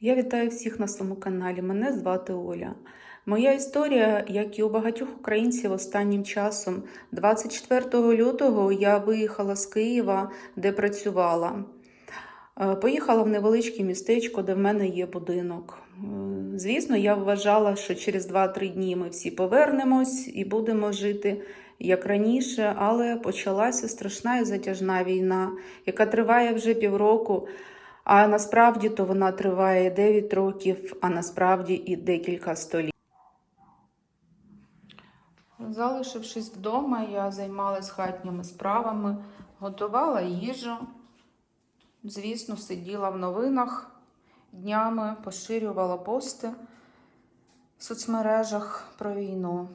Я вітаю всіх на своєму каналі. Мене звати Оля. Моя історія, як і у багатьох українців останнім часом, 24 лютого я виїхала з Києва, де працювала. Е, Поїхала в невеличке містечко, де в мене є будинок. Е, Звісно, я вважала, що через 2-3 дні ми всі повернемось і будемо жити як раніше, але почалася страшна і затяжна війна, яка триває вже півроку. А насправді то вона триває 9 років, а насправді і декілька століть. Залишившись вдома, я займалась хатніми справами, готувала їжу. Звісно, сиділа в новинах днями, поширювала пости в соцмережах про війну.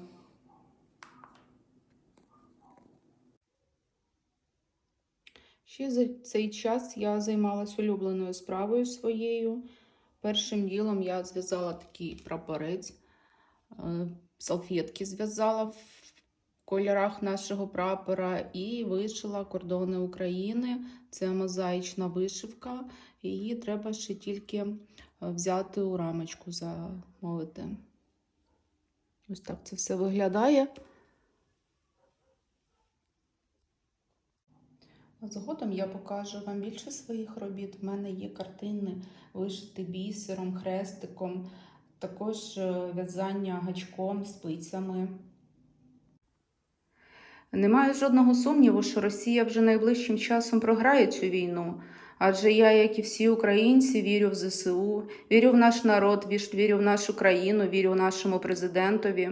Ще за цей час я займалась улюбленою справою своєю. Першим ділом я зв'язала такий прапорець, е, салфетки зв'язала в кольорах нашого прапора і вишила кордони України. Це мозаїчна вишивка. Її треба ще тільки е, взяти у рамочку, замовити. Ось так це все виглядає. Згодом я покажу вам більше своїх робіт. В мене є картини вишиті бісером, хрестиком, також е, в'язання гачком, спицями. Немає жодного сумніву, що Росія вже найближчим часом програє цю війну. Адже я, як і всі українці, вірю в ЗСУ, вірю в наш народ, вірю в нашу країну, вірю нашому президентові.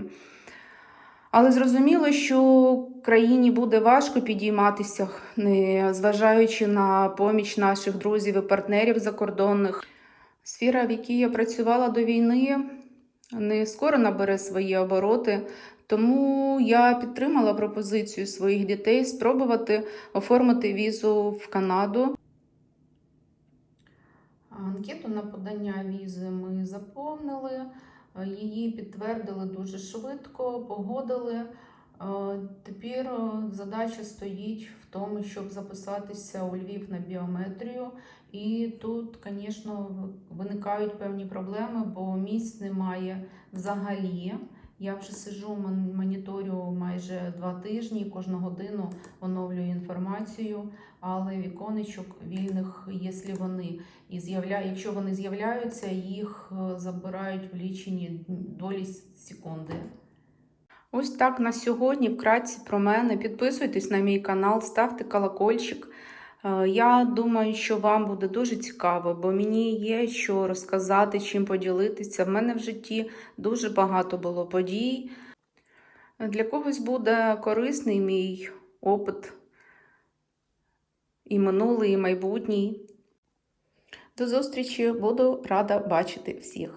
Але зрозуміло, що країні буде важко підійматися, не зважаючи на поміч наших друзів і партнерів закордонних. Сфера, в якій я працювала до війни, не скоро набере свої обороти. Тому я підтримала пропозицію своїх дітей спробувати оформити візу в Канаду. Анкету на подання візи ми заповнили. Її підтвердили дуже швидко, погодили. Е, Тепер е, задача стоїть в тому, щоб записатися у Львів на біометрію. І тут, звісно, виникають певні проблеми, бо місць немає взагалі. Я вже сиджу, мон- моніторю майже два тижні, кожну годину оновлюю інформацію, але віконечок вільних, якщо вони і з'явля... якщо вони з'являються, їх е, забирають в лічені долі секунди. Ось так на сьогодні вкратці про мене. Підписуйтесь на мій канал, ставте колокольчик. Е, Я думаю, що вам буде дуже цікаво, бо мені є що розказати, чим поділитися. В мене в житті дуже багато було подій. Для когось буде корисний мій опит і минулий, і майбутній. До зустрічі, буду рада бачити всіх.